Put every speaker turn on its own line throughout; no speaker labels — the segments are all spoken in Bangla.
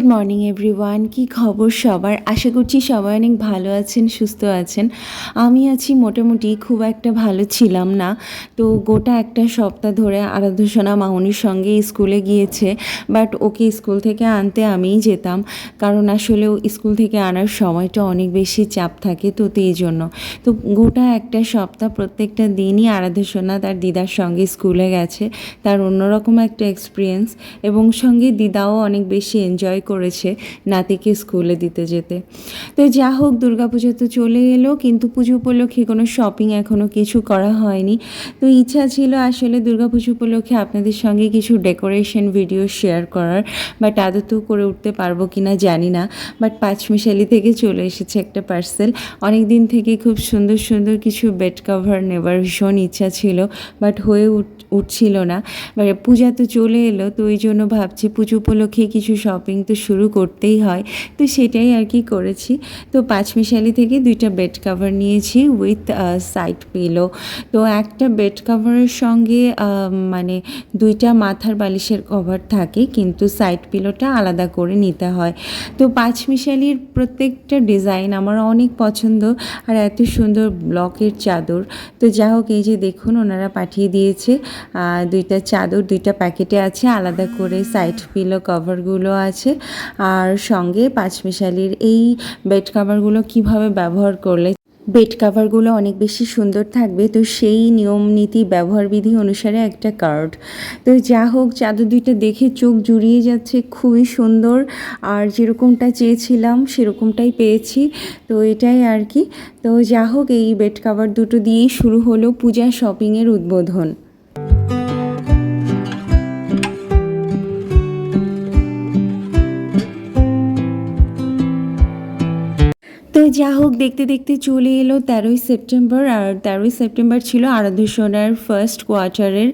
গুড মর্নিং এভরিওয়ান কি খবর সবার? আশা করছি সবাই অনেক ভালো আছেন, সুস্থ আছেন। আমি আছি মোটামুটি খুব একটা ভালো ছিলাম না। তো গোটা একটা সপ্তাহ ধরে আরাধ্যসোনা মামনির সঙ্গে স্কুলে গিয়েছে, বাট ওকে স্কুল থেকে আনতে আমিই যেতাম। কারণ আসলে স্কুল থেকে আনার সময়টা অনেক বেশি চাপ থাকে তো তো এই জন্য। তো গোটা একটা সপ্তাহ প্রত্যেকটা দিনই আরাধ্যসোনা তার দিদার সঙ্গে স্কুলে গেছে। তার অন্যরকম একটা এক্সপিরিয়েন্স এবং সঙ্গে দিদাও অনেক বেশি এনজয় করেছে নাতিকে স্কুলে দিতে যেতে। তো যা হোক, দুর্গাপুজো তো চলে এলো, কিন্তু পুজো উপলক্ষে কোনো শপিং এখনও কিছু করা হয়নি। তো ইচ্ছা ছিল আসলে দুর্গাপুজো উপলক্ষে আপনাদের সঙ্গে কিছু ডেকোরেশন ভিডিও শেয়ার করার বাট আদতেও করে উঠতে পারব কি না জানি না। বাট পাঁচমিশালি থেকে চলে এসেছে একটা পার্সেল অনেক দিন থেকে খুব সুন্দর সুন্দর কিছু বেড কভার নেবার ভীষণ ইচ্ছা ছিল বাট হয়ে উঠ, উঠছিল না। এবারে পূজা তো চলে এলো, তো ওই জন্য ভাবছি পুজো উপলক্ষে কিছু শপিং তো শুরু করতেই হয়। তো সেটাই আর কি করেছি। তো পাঁচমিশালি থেকে দুইটা বেড কভার নিয়েছি উইথ সাইড পিলো তো একটা বেড কভারের সঙ্গে মানে দুইটা মাথার বালিশের কভার থাকে, কিন্তু সাইড পিলোটা আলাদা করে নিতে হয়। তো পাঁচমিশালির প্রত্যেকটা ডিজাইন আমার অনেক পছন্দ, আর এত সুন্দর ব্লকের চাদর। তো যা হোক, এই যে দেখুন, ওনারা পাঠিয়ে দিয়েছে। দুইটা চাদর, দুইটা প্যাকেটে আছে, আলাদা করে সাইড পিলো কভারগুলো আছে। আর সঙ্গে পাঁচমিশালির এই বেড কভারগুলো কীভাবে ব্যবহার করলে বেড কাভারগুলো অনেক বেশি সুন্দর থাকবে। তো সেই নিয়ম নীতি ব্যবহার বিধি অনুসারে একটা কার্ড। তো যা হোক, চাদর দুইটা দেখে চোখ জুড়িয়ে যাচ্ছে, খুবই সুন্দর। আর যেরকমটা চেয়েছিলাম, সেরকমটাই পেয়েছি। তো এটাই আর কি। তো যা হোক, এই বেড কাভার দুটো দিয়েই শুরু হলো পূজা শপিংয়ের উদ্বোধন। যা হোক, দেখতে দেখতে চলে এলো তেরোই সেপ্টেম্বর, আর তেরোই সেপ্টেম্বর ছিল আরাধ্যসোনার ফার্স্ট কোয়ার্টারের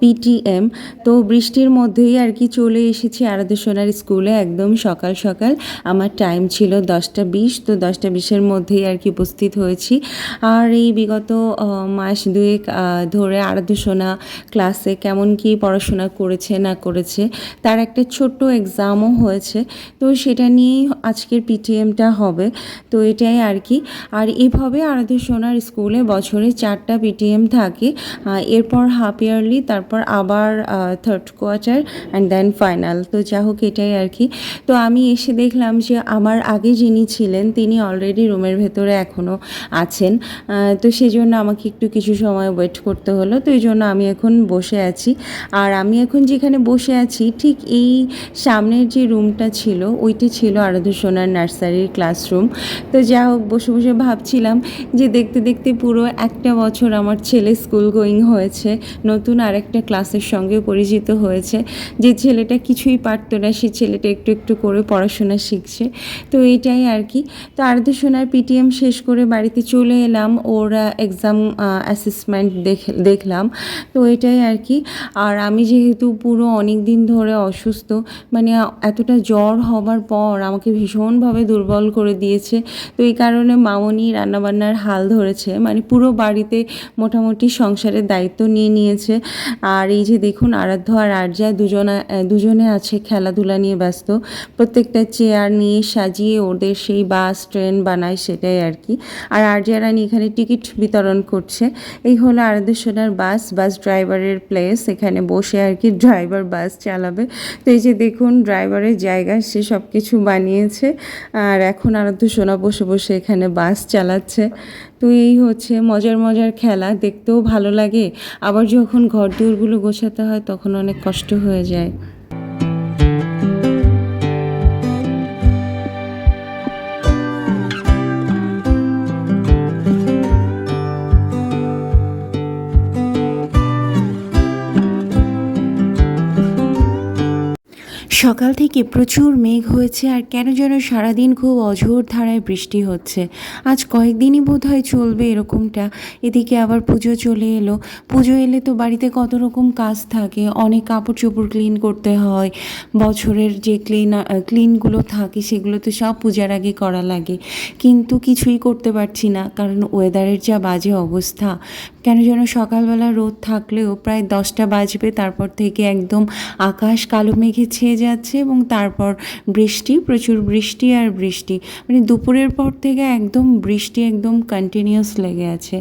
পিটিএম তো বৃষ্টির মধ্যেই আর কি চলে এসেছি আরাধ্যসোনার স্কুলে একদম সকাল সকাল। আমার টাইম ছিল দশটা বিশ, তো দশটা বিশের মধ্যেই আর কি উপস্থিত হয়েছি। আর এই বিগত মাস দুয়েক ধরে আরাধ্যসোনা ক্লাসে কেমন কি পড়াশোনা করেছে, না করেছে, তার একটা ছোট্ট এক্সামও হয়েছে। তো সেটা নিয়েই আজকের পিটিএমটা হবে। তো এটাই আর কি। আর এভাবে আরাধ্য সোনার স্কুলে বছরে চারটা পিটিএম থাকে। এরপর হাফ ইয়ারলি তারপর আবার third quarter and then final তো যা হোক এটাই আর কি। তো আমি এসে দেখলাম যে আমার আগে যিনি ছিলেন, তিনি অলরেডি রুমের ভেতরে এখনও আছেন। তো সেই জন্য আমাকে একটু কিছু সময় ওয়েট করতে হলো। তো এই জন্য আমি এখন বসে আছি। আর আমি এখন যেখানে বসে আছি, ঠিক এই সামনের যে রুমটা ছিল, ওইটি ছিল আরাধ্য সোনার নার্সারির ক্লাসরুম তো যা হোক বসে বসে ভাবছিলাম যে দেখতে দেখতে পুরো একটা বছর আমার ছেলে স্কুল গোয়িং হয়েছে, নতুন আরেকটা ক্লাসের সঙ্গে পরিচিত হয়েছে। যে ছেলেটা কিছুই পারতো না, সে ছেলেটা একটু একটু করে পড়াশোনা শিখছে। তো এটাই আর কি। তো আরাধ্য সোনার পিটিএম শেষ করে বাড়িতে চলে এলাম, ওর এক্সাম অ্যাসেসমেন্ট দেখলাম। তো এটাই আর কি। আর আমি যেহেতু পুরো অনেক দিন ধরে অসুস্থ মানে এতটা জ্বর হবার পর আমাকে ভীষণভাবে দুর্বল করে দিয়েছে। তো এই কারণে মামনি রান্নাবান্নার হাল ধরেছে। মানে পুরো বাড়িতে মোটামুটি সংসারের দায়িত্ব নিয়ে নিয়েছে। আর এই যে দেখুন, আরাধ্য আর আর্যা দুজনা দুজনে আছে খেলাধুলা নিয়ে ব্যস্ত। প্রত্যেকটা চেয়ার নিয়ে সাজিয়ে ওদের সেই বাস, ট্রেন বানায় সেটাই আর কি। আর আর্যা এখানে টিকিট বিতরণ করছে। এই হলো আরাধ্যসোনার বাস বাস ড্রাইভারের প্লেস এখানে বসে আর কি ড্রাইভার বাস চালাবে। তো এই যে দেখুন, ড্রাইভারের জায়গা সে সব কিছু বানিয়েছে। আর এখন আরাধ্য সোনা বসে বসে এখানে বাস চালাচ্ছে। তো এই হচ্ছে মজার মজার খেলা দেখতেও ভালো লাগে। আবার যখন ঘর দুয়ারগুলো গোছাতে হয় তখন অনেক কষ্ট হয়ে যায়। সকাল থেকে প্রচুর মেঘ হয়েছে আর কেন যেন সারাদিন খুব অঝোর ধারায় বৃষ্টি হচ্ছে। আজ কয়েকদিনই বোধ হয় চলবে এরকমটা। এদিকে আবার পুজো চলে এলো। পুজো এলে তো বাড়িতে কত রকম কাজ থাকে। অনেক কাপড় চোপড় ক্লিন করতে হয়। বছরের যে ক্লিন ক্লিনগুলো থাকে সেগুলো তো সব পূজার আগে করা লাগে। কিন্তু কিছুই করতে পারছি না। কারণ ওয়েদারের যা বাজে অবস্থা। কেন যেন সকালবেলা রোদ থাকলেও প্রায় দশটা বাজবে, তারপর থেকে একদম আকাশ কালো মেঘে ছেয়ে যাচ্ছে এবং তারপর বৃষ্টি, প্রচুর বৃষ্টি আর বৃষ্টি। মানে দুপুরের পর থেকে একদম বৃষ্টি একদম কন্টিনিউয়াস লেগে আছে।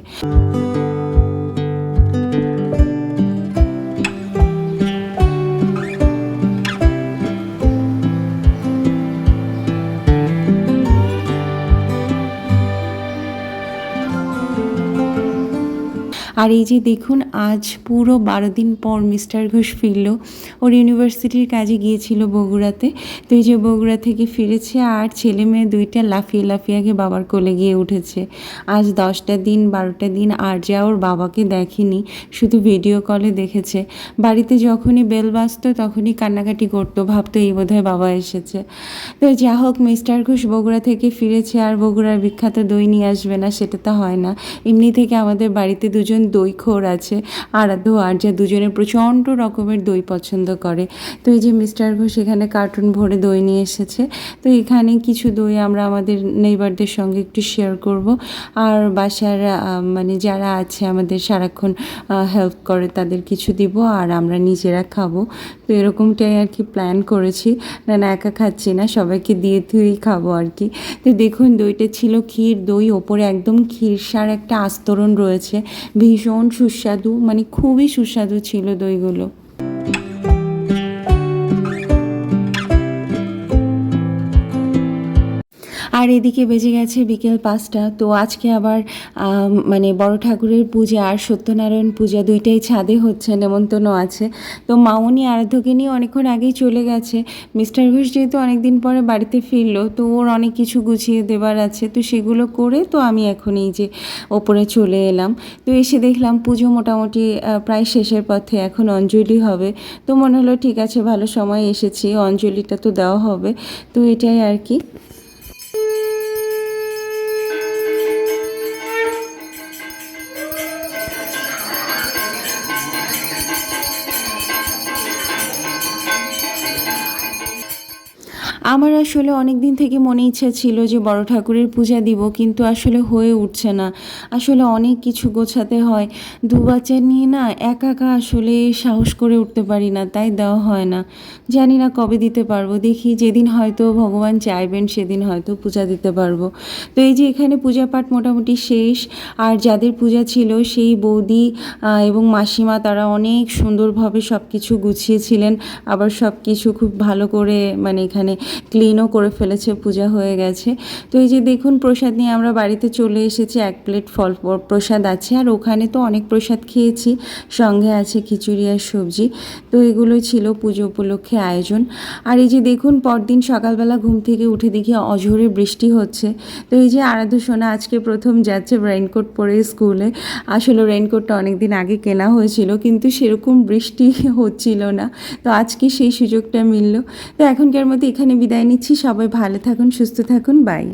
আর এই যে দেখুন, আজ পুরো বারো দিন পর মিস্টার ঘোষ ফিরল। ওর ইউনিভার্সিটির কাজে গিয়েছিল বগুড়াতে। তো এই যে বগুড়া থেকে ফিরেছে আর ছেলে মেয়ে দুইটা লাফিয়ে লাফিয়ে আগে বাবার কোলে গিয়ে উঠেছে। আজ দশটা দিন, বারোটা দিন আর যা ওর বাবাকে দেখেনি, শুধু ভিডিও কলে দেখেছে। বাড়িতে যখনই বেল বাজতো তখনই কান্নাকাটি করতো, ভাবতো এই বোধহয় বাবা এসেছে। তো যা হোক, মিস্টার ঘোষ বগুড়া থেকে ফিরেছে আর বগুড়ার বিখ্যাত দই নিয়ে আসবে না, সেটা তো হয় না। এমনি থেকে আমাদের বাড়িতে দুজন দই খোর আছে, আরাধ্য আর যা দুজনে প্রচণ্ড রকমের দই পছন্দ করে। তো এই যে মিস্টার ঘোষ এখানে কার্টুন ভরে দই নিয়ে এসেছে, তো এখানে কিছু দই আমরা আমাদের নেইবারদের সঙ্গে একটু শেয়ার করব। আর বাসার মানে যারা আছে আমাদের সারাক্ষণ হেল্প করে তাদের কিছু দিব আর আমরা নিজেরা খাব। তো এরকমটাই আর কি প্ল্যান করেছি। না না, একা খাচ্ছি না, সবাইকে দিয়ে ধুয়েই খাব আর কি। তো দেখুন দইটা ছিল ক্ষীর দই, ওপরে একদম ক্ষীরসার একটা আস্তরণ রয়েছে, ভীষণ সুস্বাদু মানে খুবই সুস্বাদু ছিল দইগুলো। আর এদিকে বেজে গেছে বিকেল পাঁচটা। তো আজকে আবার মানে বড় ঠাকুরের পূজা আর সত্যনারায়ণ পূজা দুইটাই ছাদে হচ্ছে, নেমন্তন্ন আছে। তো মামনি আরাধ্যকে নিয়ে অনেকক্ষণ আগেই চলে গেছে। মিস্টার ঘোষ যেহেতু অনেকদিন পরে বাড়িতে ফিরলো, তো ওর অনেক কিছু গুছিয়ে দেবার আছে। তো সেগুলো করে তো আমি এখন এই যে ওপরে চলে এলাম। তো এসে দেখলাম পুজো মোটামুটি প্রায় শেষের পথে এখন অঞ্জলি হবে। তো মনে হলো, ঠিক আছে, ভালো সময় এসেছি, অঞ্জলিটা তো দেওয়া হবে। তো এটাই আর কি। আমার আসলে অনেক দিন থেকে মনে ইচ্ছা ছিল যে বড় ঠাকুরের পূজা দিব, কিন্তু আসলে হয়ে উঠছে না। আসলে অনেক কিছু গোছাতে হয়। দু বাচ্চা নিয়ে না একা একা আসলে সাহস করে উঠতে পারি না, তাই দেওয়া হয় না। জানি না কবে দিতে পারব, দেখি যেদিন হয়তো ভগবান চাইবেন সেদিন হয়তো পূজা দিতে পারব। তো এই যে এখানে পূজা পাঠ মোটামুটি শেষ, আর যাদের পূজা ছিল সেই বৌদি এবং মাসিমা তারা অনেক সুন্দরভাবে সব কিছু গুছিয়েছিলেন। আবার সব কিছু খুব ভালো করে মানে এখানে ক্লিনও করে ফেলেছে, পূজা হয়ে গেছে। তো এই যে দেখুন প্রসাদ নিয়ে আমরা বাড়িতে চলে এসেছি, এক প্লেট ফল প্রসাদ আছে। আর ওখানে তো অনেক প্রসাদ খেয়েছি। সঙ্গে আছে খিচুড়ি আর সবজি। তো এগুলো ছিল পুজো উপলক্ষে আয়োজন। আর এই যে দেখুন, পরদিন সকালবেলা ঘুম থেকে উঠে দেখি অঝোরে বৃষ্টি হচ্ছে। তো এই যে আরাধ্য সোনা আজকে প্রথম যাচ্ছে রেইনকোট পরে স্কুলে আসলে রেইনকোটটা অনেক দিন আগে কেনা হয়েছিল, কিন্তু সেরকম বৃষ্টি হচ্ছিল না। তো আজকে সেই সুযোগটা মিলল। তো এখনকার মতো এখানে বিদায় নিচ্ছি। সবাই ভালো থাকুন, সুস্থ থাকুন। বাই